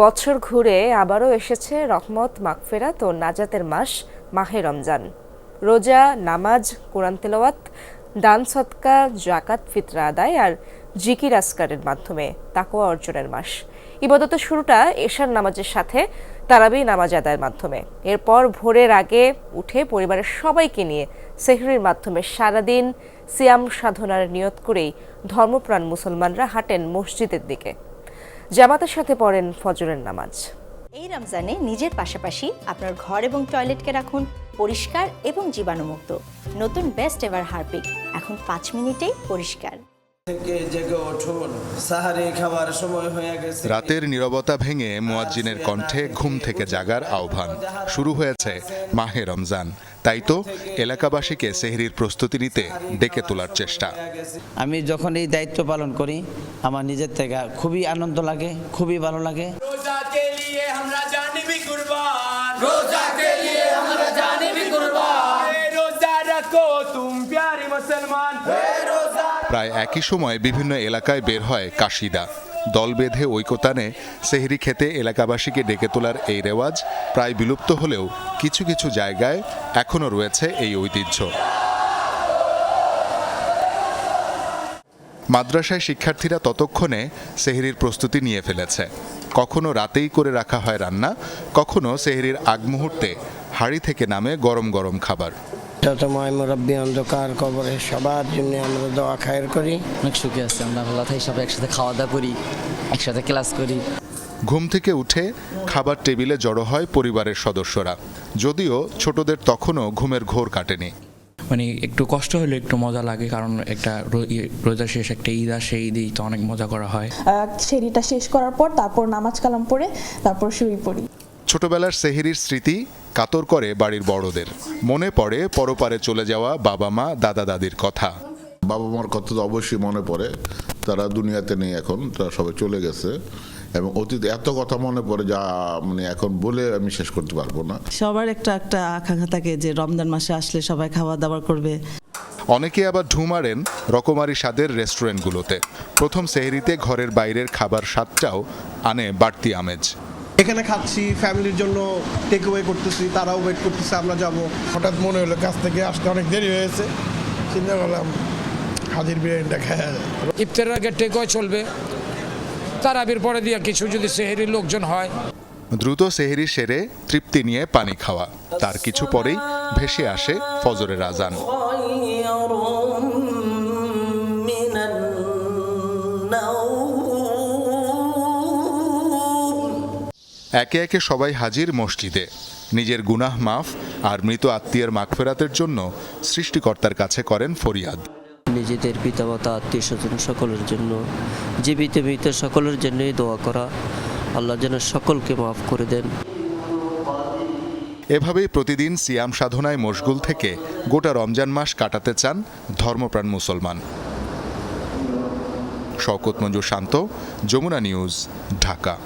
বছর ঘুরে আবারও এসেছে রহমত মাগফেরাত ও নাজাতের মাস, মাহে রমজান। রোজা, নামাজ, কোরআন তেলাওয়াত, দান সৎকা জাকাত ফিতরা আদায় আর জিকির আসকারের মাধ্যমে তাকওয়া অর্জনের মাস। ইবাদতের শুরুটা এশার নামাজের সাথে তারাবি নামাজ আদায়ের মাধ্যমে। এরপর ভোরের আগে উঠে পরিবারের সবাইকে নিয়ে সেহরির মাধ্যমে সারাদিন সিয়াম সাধনার নিয়ত করেই ধর্মপ্রাণ মুসলমানরা হাঁটেন মসজিদের দিকে। জামাতের সাথে পড়েন ফজরের নামাজ। এই রমজানে নিজের পাশাপাশি আপনার ঘর এবং টয়লেটকে রাখুন পরিষ্কার এবং জীবাণুমুক্ত। নতুন বেস্ট এভার হারপিক এখন পাঁচ মিনিটেই পরিষ্কার। থেকে জেগে উঠুন সাহারি খাবার সময় হয়ে গেছে। রাতের নীরবতা ভেঙে মুয়াজ্জিনের কণ্ঠে ঘুম থেকে জাগার আহ্বান। শুরু হয়েছে মাহে রমজান। তাই তো এলাকাবাসীকে সেহরির প্রস্তুতি নিতে ডেকে তোলার চেষ্টা। আমি যখন এই দায়িত্ব পালন করি আমার নিজের থেকে খুবই আনন্দ লাগে খুবই ভালো লাগে। প্রায় একই সময় বিভিন্ন এলাকায় বের হয় কাশিদা। দল বেঁধে ঐকতানে সেহরি খেতে এলাকাবাসীকে ডেকে তোলার এই রেওয়াজ প্রায় বিলুপ্ত হলেও কিছু কিছু জায়গায় এখনও রয়েছে এই ঐতিহ্য। মাদ্রাসায় শিক্ষার্থীরা ততক্ষণে সেহরির প্রস্তুতি নিয়ে ফেলেছে। কখনো রাতেই করে রাখা হয় রান্না কখনো সেহরির আগ মুহূর্তে হাড়ি থেকে নামে গরম গরম খাবার। যতময় মুরব্বী অন্ধকার কবরে সবার জন্য আমরা দোয়া খায়ের করি। অনেক সুখী আছে আমরা আল্লাহ তাই সবাই একসাথে খাওয়া দাওয়া করি একসাথে ক্লাস করি। ঘুম থেকে উঠে খাবার টেবিলে জড়ো হয় পরিবারের সদস্যরা যদিও ছোটদের তখনও ঘুমের ঘোর কাটেনি। মানে একটু কষ্ট হলে একটু মজা লাগে কারণ একটা রো- ইয়ে, রোজা শেষ একটা ঈদ আসে ঈদেই তো অনেক মজা করা হয়। আহ, সেরিটা শেষ করার পর তারপর নামাজ কালাম পড়ে তারপর শুয়ে পড়ি। ছোটবেলার সেহেরির স্মৃতি কাতর করে বাড়ির বড়দের। মনে পড়ে পরপারে চলে যাওয়া বাবা মা দাদা দাদির কথা। বাবা মার কথা তো অবশ্যই মনে পড়ে। তারা দুনিয়াতে নেই এখন তারা সবাই চলে গেছে। এবং অতীত এত কথা মনে পড়ে যা মানে এখন বলে আমি শেষ করতে পারব না। সবার একটা একটা আকাঙ্ক্ষা থাকে যে রমজান মাসে আসলে সবাই খাওয়া দাওয়া করবে। অনেকে আবার ঢু মারেন রকমারি স্বাদের রেস্টুরেন্টগুলোতে। প্রথম সেহেরিতে ঘরের বাইরের খাবার স্বাদটাও আনে বাড়তি আমেজ। এখানে খাচ্ছি ফ্যামিলির জন্য টেক অ্যাওয়ে করতেছি তারাও ওয়েট করতেছে আমরা যাব। হঠাৎ মনে হলো কাছ থেকে আসতে অনেক দেরি হয়েছে চিন্তা করলাম হাজির বিরিয়ানিটা খায় ইফতারের আগে টেকও চলবে। তারাবির পরে দিয়ে কিছু যদি সেহেরির লোকজন হয়। দ্রুত সেহেরি সেরে তৃপ্তি নিয়ে পানি খাওয়া। তার কিছু পরেই ভেসে আসে ফজরের আজান একে একে সবাই হাজির মসজিদে। নিজের গুনাহ মাফ আর মৃত আত্মীয়ের মাগফেরাতের জন্য সৃষ্টিকর্তার কাছে করেন ফরিয়াদ। নিজেদের পিতামাতা, আত্মীয় স্বজন সকলের জন্য। জীবিত মৃত সকলের জন্যই দোয়া করা। আল্লাহ যেন সকলকে মাফ করে দেন। এভাবেই প্রতিদিন সিয়াম সাধনায় মশগুল থেকে গোটা রমজান মাস কাটাতে চান ধর্মপ্রাণ মুসলমান। শওকত মঞ্জুর শান্ত, যমুনা নিউজ, ঢাকা।